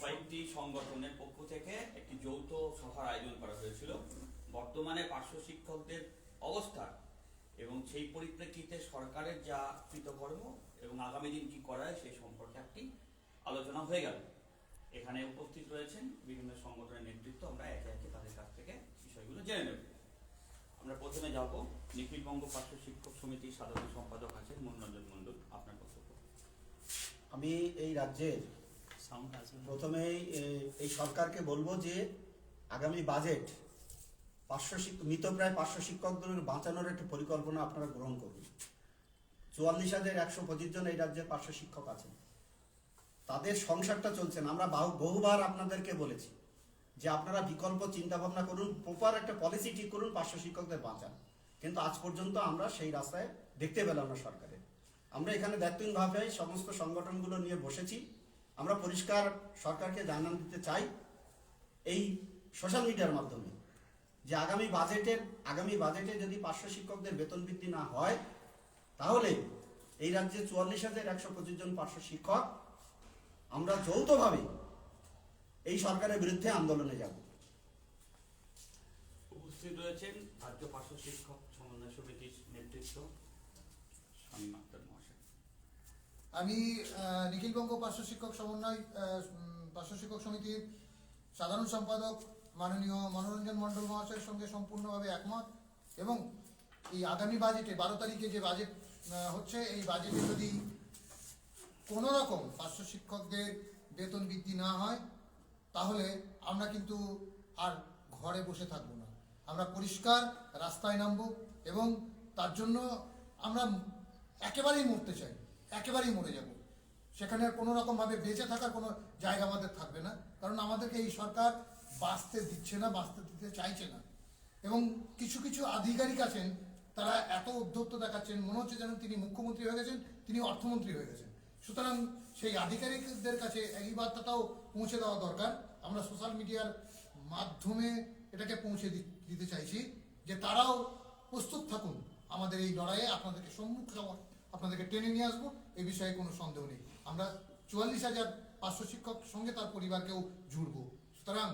কয়েকটি সংগঠনের বর্তমানে পার্শ্ব শিক্ষকদের এবং সেই পরিপ্রেক্ষিতে সরকারের যা কৃতকর্ম এবং আগামী দিন কি করা হয় সেই সম্পর্কে একটি আলোচনা হয়ে গেল এখানে উপস্থিত রয়েছেন বিভিন্ন সংগঠনের নেতৃত্ব আমরা একে একে তাদের কাছ থেকে বিষয়গুলো জেনে নেব আমরা প্রথমে যাব নিখিলবঙ্গ পার্শ্ব শিক্ষক সমিতির সাধারণ সম্পাদক আছেন মনোরঞ্জন মণ্ডল। আপনার বক্তব্য। আমি এই রাজ্যের প্রথমেই এই সরকারকে বলব যে আগামী বাজেট পার্শ্ব শিক্ষক মৃতপ্রায় পার্শ্ব শিক্ষকদের বাঁচানোর একটি পরিকল্পনা আপনারা গ্রহণ করুন। চুয়াল্লিশ হাজার একশো পঁচিশ জন এই রাজ্যের পার্শ্ব শিক্ষক আছেন। তাদের সংসারটা চলছে না। আমরা বাহু- বহুবার আপনাদেরকে বলেছি যে আপনারা বিকল্প চিন্তা ভাবনা করুন প্রপার একটা পলিসি ঠিক করুন পার্শ্ব শিক্ষকদের বাঁচান। কিন্তু আজ পর্যন্ত আমরা সেই রাস্তায় দেখতে পেলাম না সরকারের। আমরা এখানে দায়িত্বহীনভাবে সমস্ত সংগঠনগুলো নিয়ে বসেছি। আমরা পরিষ্কার সরকারকে জানান দিতে চাই এই সোশ্যাল মিডিয়ার মাধ্যমে যে আগামী বাজেটের, আগামী বাজেটে যদি পার্শ্ব শিক্ষকদের বেতন বৃদ্ধি না হয়, তাহলে এই রাজ্যে চুয়াল্লিশ হাজার একশো পঁচিশ জন পার্শ্ব শিক্ষক আমরা যৌথভাবে এই সরকারের বিরুদ্ধে আন্দোলনে যাব। উপস্থিত রয়েছেন রাজ্য পার্শ্ব শিক্ষক আমি আহ, নিখিলবঙ্গ পার্শ্ব শিক্ষক সমন্বয় পার্শ্ব শিক্ষক সমিতির সাধারণ সম্পাদক মাননীয় মনোরঞ্জন মণ্ডল মহাশয়ের সঙ্গে সম্পূর্ণভাবে একমত এবং এই আগামী বাজেটে বারো তারিখে যে বাজেট হচ্ছে এই বাজেটে যদি কোনো রকম পার্শ্ব শিক্ষকদের বেতন বৃদ্ধি না হয় তাহলে আমরা কিন্তু আর ঘরে বসে থাকব না। আমরা পরিষ্কার রাস্তায় নামবো এবং তার জন্য আমরা একেবারেই মরতে চাই, একেবারেই মরে যাব। সেখানে কোনো রকমভাবে বেঁচে থাকার কোনো জায়গা আমাদের থাকবে না, কারণ আমাদেরকে এই সরকার বাঁচতে দিচ্ছে না, বাঁচতে দিতে চাইছে না। এবং কিছু কিছু আধিকারিক আছেন, তারা এত উদ্ধত্ত দেখাচ্ছেন, মনে হচ্ছে যেন তিনি মুখ্যমন্ত্রী হয়ে গেছেন, তিনি অর্থমন্ত্রী হয়ে গেছেন। সুতরাং সেই আধিকারিকদের কাছে এই বার্তাটাও পৌঁছে দেওয়া দরকার। আমরা সোশ্যাল মিডিয়ার মাধ্যমে এটাকে পৌঁছে দিতে চাইছি যে তারাও প্রস্তুত থাকুন। আমাদের এই লড়াইয়ে আপনাদেরকে সম্মুখ আপনাদেরকে টেনে নিয়ে আসব এই বিষয়ে কোনো সন্দেহ নেই। আমরা চুয়াল্লিশ হাজার পাঁচশো শিক্ষক সঙ্গে তার পরিবারকেও জুড়বো। সুতরাং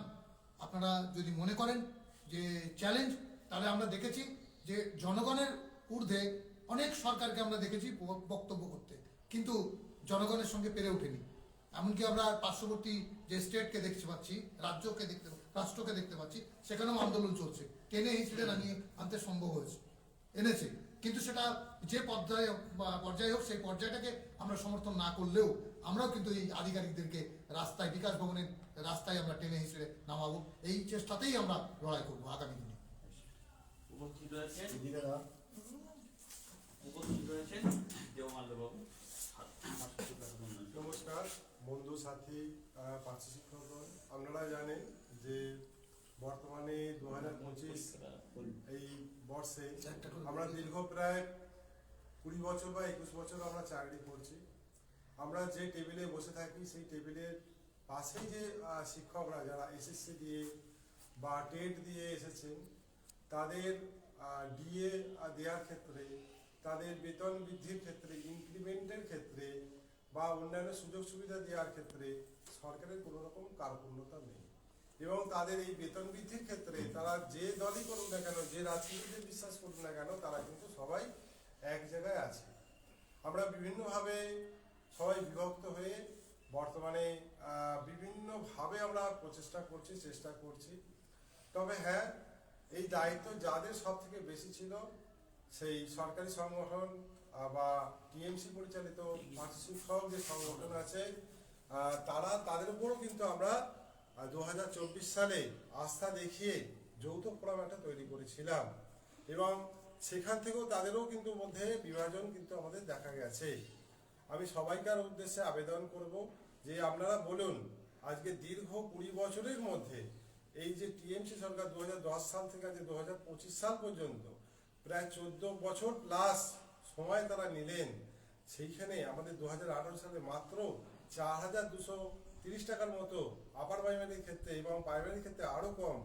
আপনারা যদি মনে করেন যে চ্যালেঞ্জ, তাহলে আমরা দেখেছি যে জনগণের ঊর্ধ্বে অনেক সরকারকে আমরা দেখেছি বক্তব্য করতে। কিন্তু জনগণের সঙ্গে পেরে ওঠেনি এমনকি আমরা পার্শ্ববর্তী যে স্টেটকে দেখতে পাচ্ছি, রাজ্যকে দেখতে, রাষ্ট্রকে দেখতে পাচ্ছি, সেখানেও আন্দোলন চলছে। টেনে হিসেবে নামিয়ে আনতে সম্ভব হয়েছে। এনেছে। কিন্তু সেটা যে পর্যায়ে বা পর্যায়ে হোক সেই পর্যায়টাকে আমরা সমর্থন না করলেও আমরাও কিন্তু এই আধিকারিকদেরকে রাস্তায় বিকাশ ভবনের রাস্তায় আমরা টেনে হিসেবে নামাবো। এই চেষ্টাতেই আমরা লড়াই করব আগামী দিনে। উপস্থিত রয়েছেন? রয়েছেন? শিক্ষক নমস্কার। বন্ধু সাথী পার্শ্ব শিক্ষকগণ আপনারা জানেন যে বর্তমানে দু হাজার পঁচিশ এই বর্ষে আমরা দীর্ঘ প্রায় কুড়ি বছর বা একুশ বছর আমরা চাকরি করছি। আমরা যে টেবিলে বসে থাকি সেই টেবিলের পাশেই যে শিক্ষকরা যারা এসএসসি দিয়ে বা টেট দিয়ে এসেছেন তাদের ডিএ দেওয়ার ক্ষেত্রে তাদের বেতন বৃদ্ধির ক্ষেত্রে ইনক্রিমেন্টের ক্ষেত্রে বা অন্যান্য সুযোগ সুবিধা দেওয়ার ক্ষেত্রে সরকারের কোনো রকম কার্পণ্যতা নেই। এবং তাদের এই বেতন বৃদ্ধির ক্ষেত্রে তারা যে দলই করুক না কেন যে রাজনীতিতে বিশ্বাস করুক না কেন তারা কিন্তু সবাই এক জায়গায় আছে। আমরা বিভিন্নভাবে সবাই বিভক্ত হয়ে বর্তমানে বিভিন্নভাবে আমরা প্রচেষ্টা করছি চেষ্টা করছি। তবে হ্যাঁ এই দায়িত্ব যাদের সব থেকে বেশি ছিল সেই সরকারি সংগঠন বা টিএমসি পরিচালিত শিক্ষক যে সংগঠন আছে তারা তাদের উপরও কিন্তু আমরা দু হাজার চব্বিশ সালে আস্থা দেখিয়ে যৌথ ফোরাম একটা তৈরি করেছিলাম। এবং সেখান থেকেও তাদেরও কিন্তু মধ্যে বিভাজন কিন্তু আমাদের দেখা গেছে। আমি সবাইকার উদ্দেশ্যে আবেদন করব যে আপনারা বলুন, আজকে দীর্ঘ কুড়ি বছরের মধ্যে এই যে টিএমসি সরকার দু হাজার দশ সাল থেকে আজ দু সাল পর্যন্ত প্রায় চোদ্দ বছর প্লাস সময় তারা নিলেন, সেইখানে আমাদের দু হাজার আঠারো সালে মাত্র চার হাজার দুশো তিরিশ টাকার মতো আপার প্রাইমারির ক্ষেত্রে এবং প্রাইমারির ক্ষেত্রে আরও কম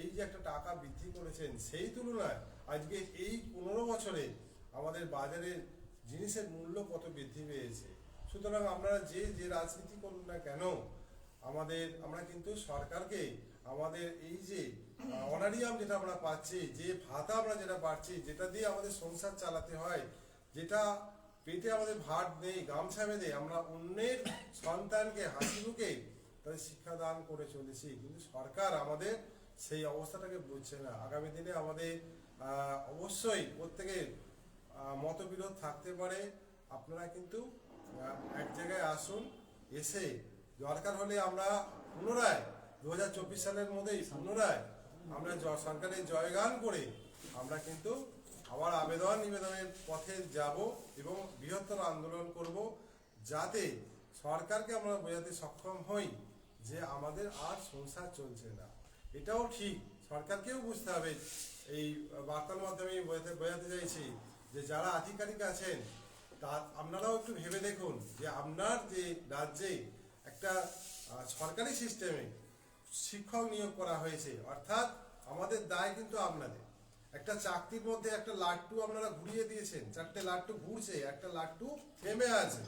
এই যে একটা টাকা বৃদ্ধি করেছেন, সেই তুলনায় আজকে এই পনেরো বছরে আমাদের বাজারে জিনিসের মূল্য কত বৃদ্ধি পেয়েছে। সুতরাং আমরা যে যে রাজনীতি করুন না কেন, আমাদের, আমরা কিন্তু সরকারকে আমাদের এই যে অনারিয়াম যেটা আমরা পাচ্ছি, যে ভাতা আমরা যেটা পাচ্ছি, যেটা দিয়ে আমাদের সংসার চালাতে হয়, যেটা পেটে আমাদের ভাত নেই, গামছা বেঁধে আমরা অন্যের সন্তানকে হাসি মুখে তাদের শিক্ষাদান করে চলেছি। কিন্তু সরকার আমাদের সেই অবস্থাটাকে বুঝছে না। আগামী দিনে আমাদের অবশ্যই প্রত্যেকের মতবিরোধ থাকতে পারে। আপনারা কিন্তু এক জায়গায় আসুন, এসে দরকার হলে আমরা পুনরায় দু হাজার চব্বিশ সালের মধ্যেই পুনরায় আমরা সরকারের জয়গান করে আমরা কিন্তু আবার আবেদন নিবেদনের পথে যাব এবং বৃহত্তর আন্দোলন করব যাতে সরকারকে আমরা বোঝাতে সক্ষম হই যে আমাদের আর সংসার চলছে না। এটাও ঠিক। সরকারকেও বুঝতে হবে। এই বার্তার মাধ্যমে বোঝাতে বোঝাতে চাইছি যে যারা আধিকারিক আছেন, তা আপনারাও একটু ভেবে দেখুন যে আপনার যে রাজ্যে একটা সরকারি সিস্টেমে শিক্ষক নিয়োগ করা হয়েছে, অর্থাৎ আমাদের দায় কিন্তু আপনাদের। একটা চাকরির মধ্যে একটা লাট্টু আপনারা ঘুরিয়ে দিয়েছেন, চারটে লাট্টু ঘুরছে, একটা লাট্টু থেমে আছে।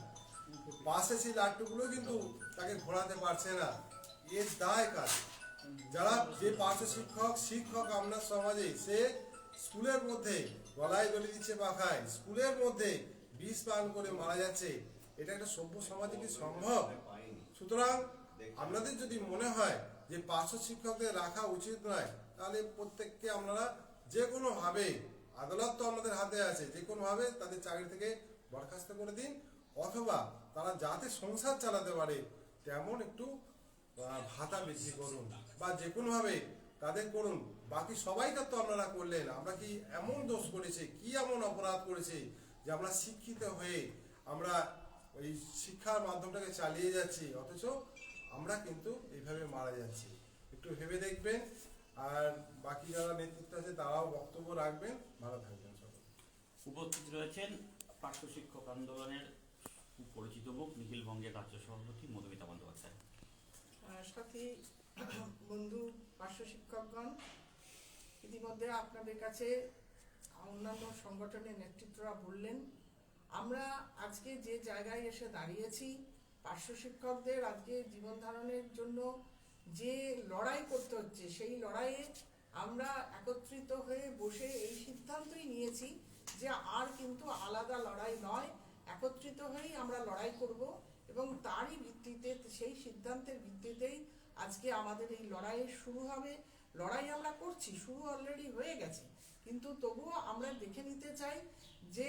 পাশে সেই লাট্টুগুলো কিন্তু তাকে ঘোরাতে পারছে না। এর দায় কাজ যারা যে পার্শ্ব শিক্ষক শিক্ষক আপনার সমাজে, সে স্কুলের মধ্যে গলায় দড়ি দিচ্ছে পাখায় স্কুলের মধ্যে বিষ পান করে মারা যাচ্ছে, এটা একটা সভ্য সমাজে কি সম্ভব? সুতরাং আপনাদের যদি মনে হয় যে পার্শ্ব শিক্ষকদের রাখা উচিত নয়, তাহলে প্রত্যেককে আপনারা যে কোনো ভাবে আদালত তো আমাদের হাতে আছে যে কোনো ভাবে তাদের চাকরি থেকে বরখাস্ত করে দিন, অথবা তারা যাতে সংসার চালাতে পারে, তেমন একটু ভাতা বৃদ্ধি করুন, বা যে কোনো ভাবে তাদের করুন। বাকি সবাইটা তো আপনারা করলেন, আমরা কি এমন দোষ করেছি, কি এমন অপরাধ করেছি যে আমরা শিক্ষিত হয়ে আমরা ওই শিক্ষার মাধ্যমটাকে চালিয়ে যাচ্ছি, অথচ আমরা কিন্তু এইভাবে মারা যাচ্ছি। একটু ভেবে দেখবেন আর বাকি যারা নেতৃত্ব আছে তারাও বক্তব্য রাখবেন। ভালো থাকবেন সবাই উপস্থিত রয়েছেন পার্শ্ব শিক্ষক আন্দোলনের পরিচিত মুখ নিখিল বঙ্গের রাজ্য সভাপতি মধুমিতা বন্দ্যোপাধ্যায়। সাথে বন্ধু পার্শ্ব শিক্ষকগণ ইতিমধ্যে আপনাদের কাছে অন্যান্য সংগঠনের নেতৃত্বরা বললেন আমরা আজকে যে জায়গায় এসে দাঁড়িয়েছি পার্শ্ব শিক্ষকদের আজকে জীবন ধারণের জন্য যে লড়াই করতে হচ্ছে, সেই লড়াইয়ে আমরা একত্রিত হয়ে বসে এই সিদ্ধান্তই নিয়েছি যে আর কিন্তু আলাদা লড়াই নয়, একত্রিত হয়েই আমরা লড়াই করব এবং তারই ভিত্তিতে, সেই সিদ্ধান্তের ভিত্তিতেই আজকে আমাদের এই লড়াই শুরু হবে। লড়াই আমরা করছি, শুরু অলরেডি হয়ে গেছে। কিন্তু তবুও আমরা দেখে নিতে চাই যে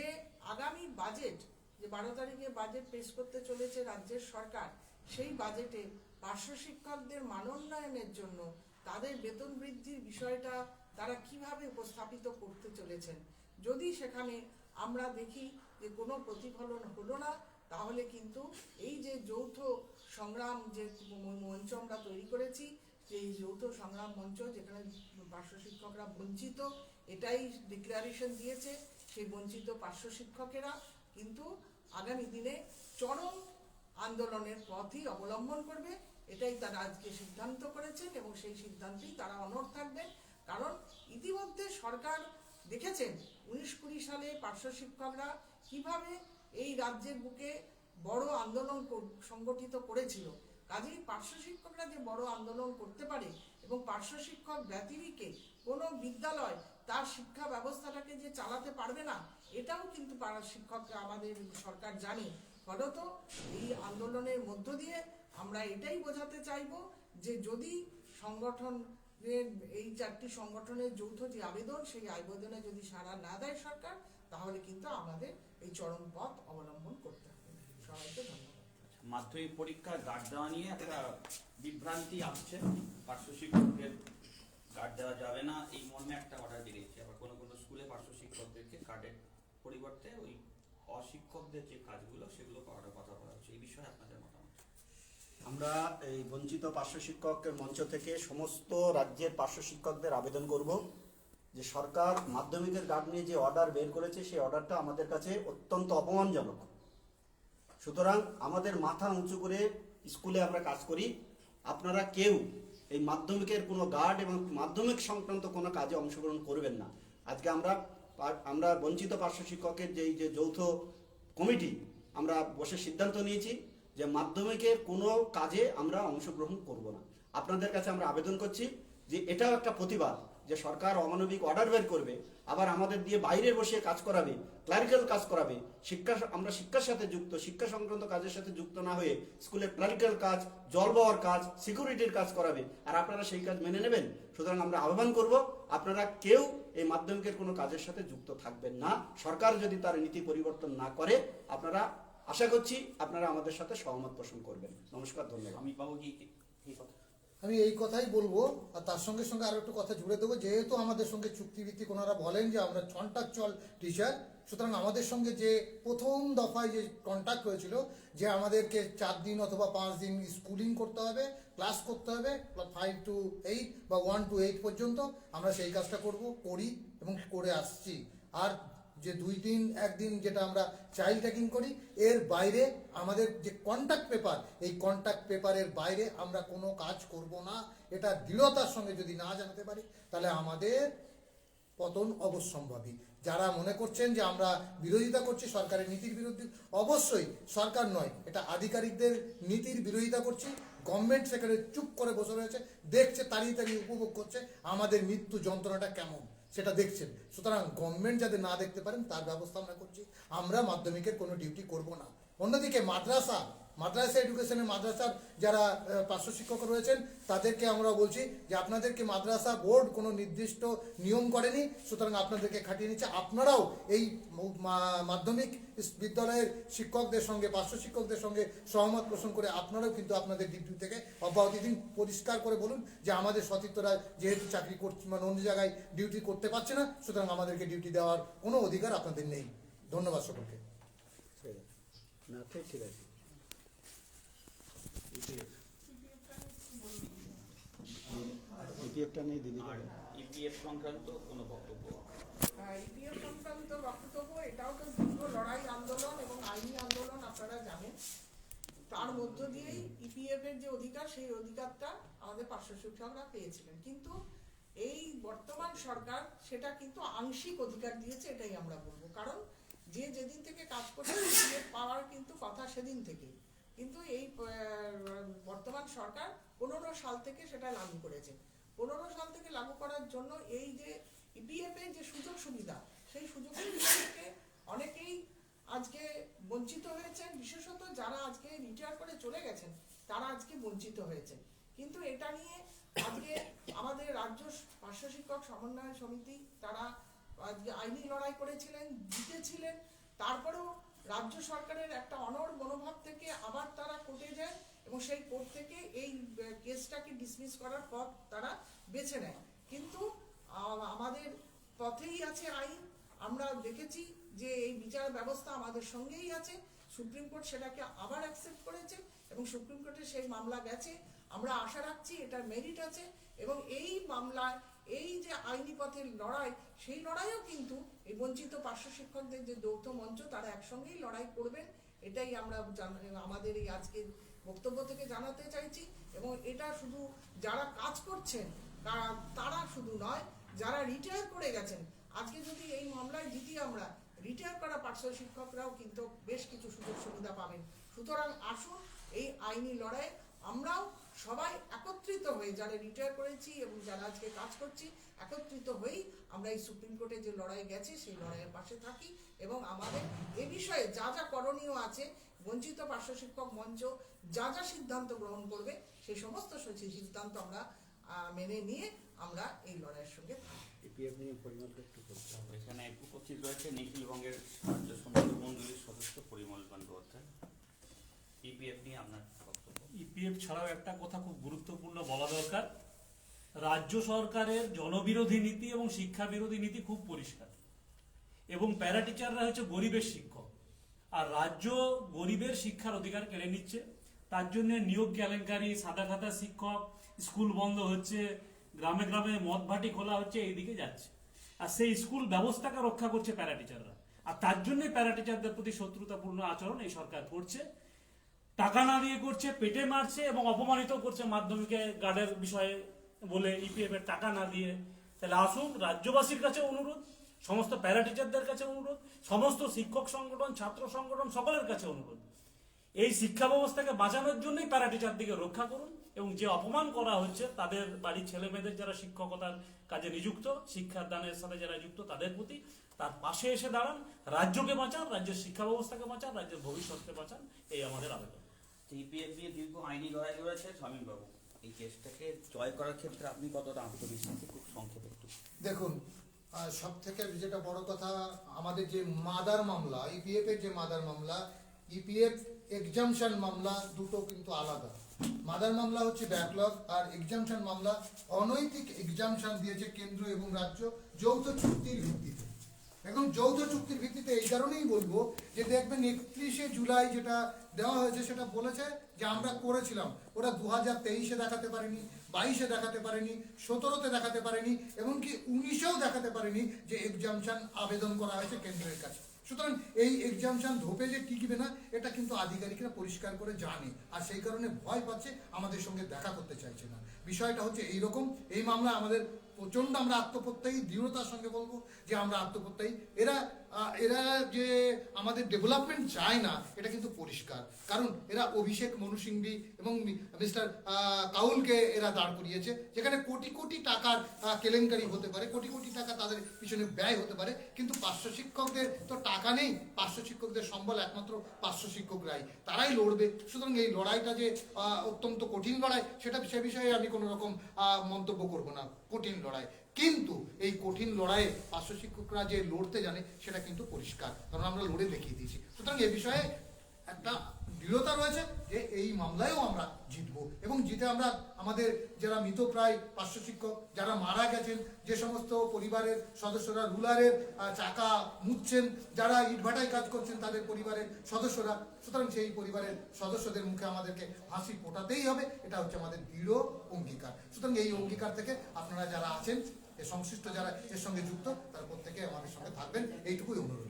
আগামী বাজেট যে বারো তারিখে বাজেট পেশ করতে চলেছে রাজ্যের সরকার, সেই বাজেটে পার্শ্ব শিক্ষকদের মানোন্নয়নের জন্য তাদের বেতন বৃদ্ধির বিষয়টা তারা কীভাবে উপস্থাপিত করতে চলেছেন? যদি সেখানে আমরা দেখি যে কোনো প্রতিফলন হলো না, তাহলে কিন্তু এই যে যৌথ সংগ্রাম যে মঞ্চ আমরা তৈরি করেছি, যে এই যৌথ সংগ্রাম মঞ্চ যেখানে পার্শ্ব শিক্ষকরা বঞ্চিত, এটাই ডিক্লারেশন দিয়েছে সেই বঞ্চিত পার্শ্ব শিক্ষকেরা কিন্তু আগামী দিনে চরম আন্দোলনের পথই অবলম্বন করবে। এটাই তারা আজকে সিদ্ধান্ত করেছেন এবং সেই সিদ্ধান্তেই তারা অনড় থাকবেন। কারণ ইতিমধ্যে সরকার দেখেছেন উনিশ কুড়ি সালে পার্শ্ব শিক্ষকরা কীভাবে এই রাজ্যের বুকে বড় আন্দোলন সংগঠিত করেছিল। কাজেই পার্শ্ব শিক্ষকরা যে বড় আন্দোলন করতে পারে এবং পার্শ্ব শিক্ষক ব্যতিরিকে কোনো বিদ্যালয় তার শিক্ষা ব্যবস্থাটাকে যে চালাতে পারবে না, এটাও কিন্তু পাড়া শিক্ষক আমাদের সরকার জানে। ফলত এই আন্দোলনের মধ্য দিয়ে আমরা এটাই বোঝাতে চাইব যে যদি সংগঠনের এই চারটি সংগঠনের যৌথ যে আবেদন, সেই আবেদনে যদি সাড়া না দেয় সরকার, তাহলে কিন্তু আমাদের এই চরম পথ অবলম্বন করতে হবে। সবাইকে ধন্যবাদ। মাধ্যমিক পরীক্ষার গার্ড দেওয়া নিয়ে একটা বিভ্রান্তি আসছে। পার্শ্ব শিক্ষকদের গার্ড দেওয়া যাবে না, এই মর্মে একটা অর্ডার বেরিয়েছে। আবার কোনো কোনো স্কুলে পার্শ্ব শিক্ষকদেরকে কার্ডের পরিবর্তে ওই অশিক্ষকদের যে কাজগুলো সেগুলো করার কথা বলা হচ্ছে। এই বিষয়ে আপনাদের আমরা এই বঞ্চিত পার্শ্ব শিক্ষকের মঞ্চ থেকে সমস্ত রাজ্যের পার্শ্ব শিক্ষকদের আবেদন করব যে সরকার মাধ্যমিকের গার্ড নিয়ে যে অর্ডার বের করেছে, সেই অর্ডারটা আমাদের কাছে অত্যন্ত অপমানজনক। সুতরাং আমাদের মাথা উঁচু করে স্কুলে আমরা কাজ করি। আপনারা কেউ এই মাধ্যমিকের কোনো গার্ড এবং মাধ্যমিক সংক্রান্ত কোনো কাজে অংশগ্রহণ করবেন না। আজকে আমরা আমরা বঞ্চিত পার্শ্ব শিক্ষকের যেই যে যৌথ কমিটি, আমরা বসে সিদ্ধান্ত নিয়েছি। যে মাধ্যমিকের কোনো কাজে আমরা অংশগ্রহণ করব না। আপনাদের কাছে আমরা আবেদন করছি যে এটাও একটা প্রতিবাদ যে সরকার অমানবিক অর্ডার বের করবে, আবার আমাদের দিয়ে বাইরে বসে কাজ করাবে ক্লারিক্যাল কাজ করাবে, শিক্ষা, আমরা শিক্ষার সাথে যুক্ত, শিক্ষা সংক্রান্ত কাজের সাথে যুক্ত না হয়ে স্কুলের ক্লারিক্যাল কাজ, জল পাওয়ার কাজ সিকিউরিটির কাজ করাবে। আর আপনারা সেই কাজ মেনে নেবেন, সুতরাং আমরা আহ্বান করব, আপনারা কেউ এই মাধ্যমিকের কোনো কাজের সাথে যুক্ত থাকবেন না। সরকার যদি তার নীতি পরিবর্তন না করে, আপনারা আশা করছি আপনারা আমাদের সাথে সহমত পোষণ করবেন। নমস্কার ধন্যবাদ। আমি বাবু কি এই কথা? আমি এই কথাই বলব আর তার সঙ্গে সঙ্গে আরও একটু কথা জুড়ে দেবো যেহেতু আমাদের সঙ্গে চুক্তিভিত্তিক ওনারা বলেন যে আমরা চল টিচার সুতরাং আমাদের সঙ্গে যে প্রথম দফায় যে কন্ট্যাক্ট হয়েছিল যে আমাদেরকে চার দিন অথবা পাঁচ দিন স্কুলিং করতে হবে ক্লাস করতে হবে ফাইভ টু এইট বা ওয়ান টু এইট পর্যন্ত আমরা সেই কাজটা করব করি এবং করে আসছি। আর যে দুই দিন একদিন যেটা আমরা চাইল্ড ট্যাকিং করি, এর বাইরে আমাদের যে কন্ট্যাক্ট পেপার এই কন্ট্যাক্ট পেপারের বাইরে আমরা কোনো কাজ করব না। এটা দৃঢ়তার সঙ্গে যদি না জানাতে পারি, তাহলে আমাদের পতন অবশ্যম্ভাবী। যারা মনে করছেন যে আমরা বিরোধিতা করছি সরকারের নীতির বিরুদ্ধে, অবশ্যই সরকার নয়, এটা আধিকারিকদের নীতির বিরোধিতা করছি। গভর্নমেন্ট সেখানে চুপ করে বসে রয়েছে, দেখছে তাড়িয়ে তাড়িয়ে উপভোগ করছে, আমাদের মৃত্যু যন্ত্রণাটা কেমন? সেটা দেখছেন। সুতরাং গভর্নমেন্ট যাতে না দেখতে পারেন, তার ব্যবস্থা আমরা করছি। আমরা মাধ্যমিকের কোনো ডিউটি করব না। অন্যদিকে মাদ্রাসা মাদ্রাসা এডুকেশনের মাদ্রাসার যারা পার্শ্ব শিক্ষক রয়েছেন, তাদেরকে আমরা বলছি যে আপনাদেরকে মাদ্রাসা বোর্ড কোনো নির্দিষ্ট নিয়ম করেনি, সুতরাং আপনাদেরকে খাটিয়ে নিচ্ছে। আপনারাও এই মাধ্যমিক বিদ্যালয়ের শিক্ষকদের সঙ্গে, পার্শ্ব শিক্ষকদের সঙ্গে সহমত পোষণ করে আপনারাও কিন্তু আপনাদের ডিউটি থেকে অব্যাহতি দিন, পরিষ্কার করে বলুন যে আমাদের সতীর্থরা যেহেতু চাকরি করছে মানে অন্য জায়গায় ডিউটি করতে পারছে না, সুতরাং আমাদেরকে ডিউটি দেওয়ার কোনো অধিকার আপনাদের নেই। ধন্যবাদ সকলকে। ঠিক আছে। ইপিএফটা নেই দিদি। আর ইপিএফ সংক্রান্ত কোনো বক্তব্য? ইপিএফ সংক্রান্ত বক্তব্য এটাও তো দীর্ঘ লড়াই আন্দোলন এবং আইনি আন্দোলন আপনারা জানেন। তার মধ্য দিয়েই ইপিএফ এর যে অধিকার সেই অধিকারটা আমাদের পার্শ্ব শিক্ষকরা পেয়েছিলেন। কিন্তু এই বর্তমান সরকার সেটা কিন্তু আংশিক অধিকার দিয়েছে এটাই আমরা বলব। কারণ যে যেদিন থেকে কাজ করছে পাওয়ার কিন্তু কথা সেদিন থেকে কিন্তু এই বর্তমান সরকার পনেরো সাল থেকে সেটা লাগু করেছে। পনেরো সাল থেকে লাগু করার জন্য এই যে ইপিএফ এর যে সুযোগ সুবিধা, সেই সুযোগ সুবিধা থেকে অনেকেই আজকে বঞ্চিত হয়েছেন। বিশেষত যারা আজকে রিটায়ার করে চলে গেছেন, তারা আজকে বঞ্চিত হয়েছে কিন্তু এটা নিয়ে আজকে আমাদের রাজ্য পার্শ্ব শিক্ষক সমন্বয় সমিতি, তারা আজকে আইনি লড়াই করেছিলেন, জিতেছিলেন। তারপরেও রাজ্য সরকারের একটা অনড় মনোভাব থেকে আবার তারা কোর্টে যায় এবং সেই কোর্ট থেকে এই কেসটাকে ডিসমিস করার পথ তারা বেছে নেয়। কিন্তু আমাদের পথেই আছে আইন। আমরা দেখেছি যে এই বিচার ব্যবস্থা আমাদের সঙ্গেই আছে। সুপ্রিম কোর্ট সেটাকে আবার অ্যাকসেপ্ট করেছে এবং সুপ্রিম কোর্টে সেই মামলা গেছে। আমরা আশা রাখছি এটার মেরিট আছে এবং এই মামলায় এই যে আইনি পথের লড়াই, সেই লড়াইও কিন্তু এই বঞ্চিত পার্শ্ব শিক্ষকদের যে যৌথ মঞ্চ, তারা একসঙ্গেই লড়াই করবেন। এটাই আমরা আমাদের এই আজকের বক্তব্য থেকে জানাতে চাইছি। এবং এটা শুধু যারা কাজ করছেন তারা- তারা শুধু নয়, যারা রিটায়ার করে গেছেন, আজকে যদি এই মামলায় জিতি আমরা রিটায়ার করা পার্শ্ব শিক্ষকরাও কিন্তু বেশ কিছু সুযোগ সুবিধা পাবেন। সুতরাং আসুন এই আইনি লড়াই আমরাও সবাই একত্রিত হয়ে যারা রিটায়ার করেছি এবং যারা আজকে কাজ করছি একত্রিত হয়েই আমরা এই সুপ্রিম কোর্টে যে লড়াই গেছে সেই লড়াইয়ের পাশে থাকি এবং আমাদের এ বিষয়ে যা যা করণীয় আছে বঞ্চিত পার্শ্ব শিক্ষক মঞ্চ যা যা সিদ্ধান্ত গ্রহণ করবে সেই সমস্ত সচি- সিদ্ধান্ত আমরা আহ, মেনে নিয়ে আমরা এই লড়াইয়ের সঙ্গে থাকি। ইপিএফ একটু করতে হবে এখানে উপস্থিত রয়েছে নিখিলবঙ্গের সমিতি মন্ডলীর সদস্য পরিমল বন্দ্যোপাধ্যায় ইপিএফ নিয়ে আপনার ইপিএফ ছাড়াও একটা কথা খুব গুরুত্বপূর্ণ বলা দরকার। রাজ্য সরকারের জনবিরোধী নীতি এবং শিক্ষা বিরোধী নীতি খুব পরিষ্কার। এবং প্যারা টিচাররা হচ্ছে গরিবের শিক্ষক। আর রাজ্য গরিবের শিক্ষার অধিকার কেড়ে নিচ্ছে। তার জন্য নিয়োগ কেলেঙ্কারি, সাদা খাতা শিক্ষক, স্কুল বন্ধ হচ্ছে, গ্রামে গ্রামে মদ ভাটি খোলা হচ্ছে, এইদিকে যাচ্ছে। আর সেই স্কুল ব্যবস্থাকে রক্ষা করছে প্যারা টিচাররা আর তার জন্যই প্যারা টিচারদের প্রতি শত্রুতাপূর্ণ আচরণ এই সরকার করছে। টাকা না দিয়ে করছে, পেটে মারছে এবং অপমানিত করছে মাধ্যমিকে গার্ডের বিষয়ে বলে ইপিএফ এর টাকা না দিয়ে। তাহলে আসুন, রাজ্যবাসীর কাছে অনুরোধ, সমস্ত প্যারা টিচারদের কাছে অনুরোধ, সমস্ত শিক্ষক সংগঠন, ছাত্র সংগঠন, সকলের কাছে অনুরোধ। এই শিক্ষা ব্যবস্থাকে বাঁচানোর জন্যই প্যারা টিচারদিকে রক্ষা করুন এবং যে অপমান করা হচ্ছে, তাদের বাড়ির ছেলে মেয়েদের যারা শিক্ষকতার কাজে নিযুক্ত শিক্ষাদানের সাথে যারা যুক্ত, তাদের প্রতি তার পাশে এসে দাঁড়ান। রাজ্যকে বাঁচান, রাজ্যের শিক্ষা ব্যবস্থাকে বাঁচান, রাজ্যের ভবিষ্যৎকে বাঁচান, এই আমাদের আবেদন। টিপিএফ নিয়ে দীর্ঘ আইনি লড়াই লড়েছে স্বামীন বাবু এই কেসটাকে জয় করার ক্ষেত্রে আপনি কতটা আত্মবিশ্বাসী? খুব সংক্ষেপে একটু। দেখুন সব থেকে যেটা বড় কথা, আমাদের যে মাদার মামলা, ইপিএফ এর যে মাদার মামলা, ইপিএফ এক্সামশন মামলা দুটো কিন্তু আলাদা। মাদার মামলা হচ্ছে ব্যাকলগ আর এক্সামশন মামলা অনৈতিক এক্সামশন দিয়েছে কেন্দ্র এবং রাজ্য যৌথ চুক্তির ভিত্তিতে এখন যৌথ চুক্তির ভিত্তিতে এই কারণেই বলব যে দেখবেন একত্রিশে জুলাই যেটা দেওয়া হয়েছে, সেটা বলেছে যে আমরা করেছিলাম। ওরা দু হাজার তেইশে দেখাতে পারেনি, বাইশে দেখাতে পারেনি, সতেরোতে দেখাতে পারেনি, এমনকি উনিশেও দেখাতে পারেনি যে এক্সামশন আবেদন করা হয়েছে কেন্দ্রের কাছে। সুতরাং এই এক্সামশন ধোপে যে টিকবে না, এটা কিন্তু আধিকারিকরা পরিষ্কার করে জানে। আর সেই কারণে ভয় পাচ্ছে, আমাদের সঙ্গে দেখা করতে চাইছে না। বিষয়টা হচ্ছে এইরকম। এই মামলা আমাদের প্রচণ্ড আমরা আত্মপ্রত্যয়ী, দৃঢ়তার সঙ্গে বলব যে আমরা আত্মপ্রত্যয়ী। এরা এরা যে আমাদের ডেভেলপমেন্ট চায় না, এটা কিন্তু পরিষ্কার। কারণ এরা অভিষেক মনু সিংভি এবং মিস্টার কাউলকে এরা দাঁড় করিয়েছে, যেখানে কোটি কোটি টাকার কেলেঙ্কারি হতে পারে, কোটি কোটি টাকা তাদের পিছনে ব্যয় হতে পারে, কিন্তু পার্শ্ব শিক্ষকদের তো টাকা নেই। পার্শ্ব শিক্ষকদের সম্বল একমাত্র পার্শ্ব শিক্ষকরাই। তারাই লড়বে। সুতরাং এই লড়াইটা যে অত্যন্ত কঠিন লড়াই, সেটা, সে বিষয়ে আমি কোনো রকম মন্তব্য করব না। কঠিন লড়াই। কিন্তু এই কঠিন লড়াইয়ে পার্শ্ব শিক্ষকরা যে লড়তে জানে, সেটা কিন্তু পরিষ্কার। কারণ আমরা লড়ে দেখিয়ে দিয়েছি। সুতরাং এ বিষয়ে একটা দৃঢ়তা রয়েছে যে এই মামলায়ও আমরা জিতবো এবং জিতে আমরা আমাদের যারা মৃতপ্রায় পার্শ্ব শিক্ষক, যারা মারা গেছেন, যে সমস্ত পরিবারের সদস্যরা, রুলারের চাকা মুচ্ছেন যারা ইটভাটায় কাজ করছেন তাদের পরিবারের সদস্যরা, সুতরাং সেই পরিবারের সদস্যদের মুখে আমাদেরকে হাসি ফোটাতেই হবে। এটা হচ্ছে আমাদের দৃঢ় অঙ্গীকার। সুতরাং এই অঙ্গীকার থেকে আপনারা যারা আছেন এ সংশ্লিষ্ট যারা এর সঙ্গে যুক্ত তারা প্রত্যেকে আমাদের সঙ্গে থাকবেন। এইটুকুই অনুরোধ।